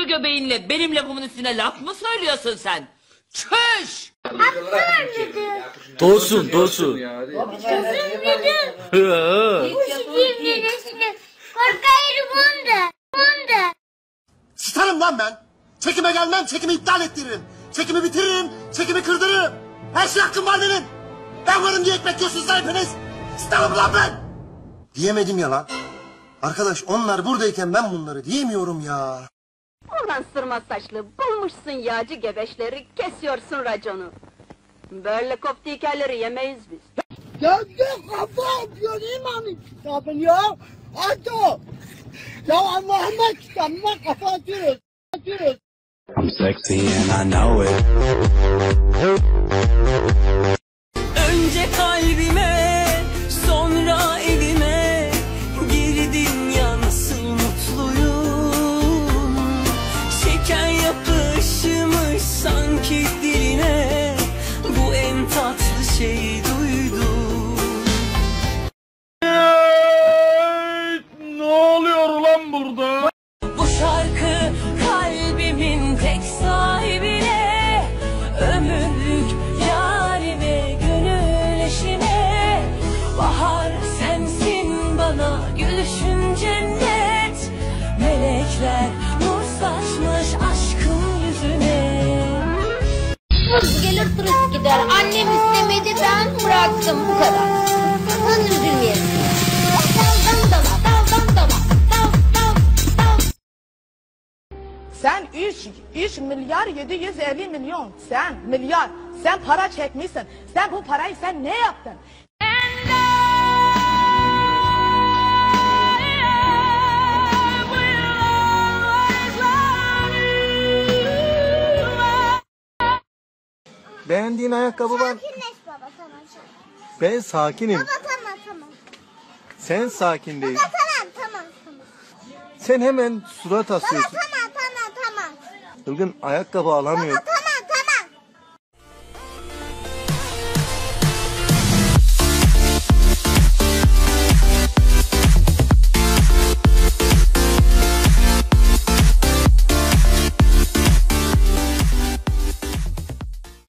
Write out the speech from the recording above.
göbeğinle benim lafımın üstüne laf mı söylüyorsun sen? Çüş! Doğsun doğsun. Korkayım bunda. Bunda. Sıtarım lan ben. Çekime gelmem, çekimi iptal ettiririm. Çekimi bitiririm, çekimi kırdırırım. Her şey hakkım var benim. Ben varım diye ekmek yiyorsunuz lan hepiniz. Sıtarım lan ben. Diyemedim ya lan. Arkadaş onlar buradayken ben bunları diyemiyorum ya. Oradan sırma saçlı bulmuşsun yağcı gebeşleri kesiyorsun raconu. Böyle koptu hikayeleri yemeyiz biz. Ya ne kafa yapıyor imanın kitabını ya? Ato! Ya Allah'ıma kitabıma kafa atıyoruz. Atıyoruz. I'm sexy and I know it. Ömürlük yarime gönül eşine Bahar sensin bana gülüşün cennet Melekler nur saçmış aşkın yüzüne Fırız gelir fırız gider. Annem istemedi ben bıraktım bu kadar. Sakın Sen 3, 3 milyar 750 milyon. Sen milyar. Sen para çekmişsin. Sen bu parayı sen ne yaptın? Beğendiğin ayakkabı var. Sakinleş baba tamam. Ben sakinim. Baba tamam tamam. Sen sakin değil. Tamam tamam tamam. Sen hemen surat Baba asıyorsun. tamam tamam. Ilgın ayakkabı alamıyor.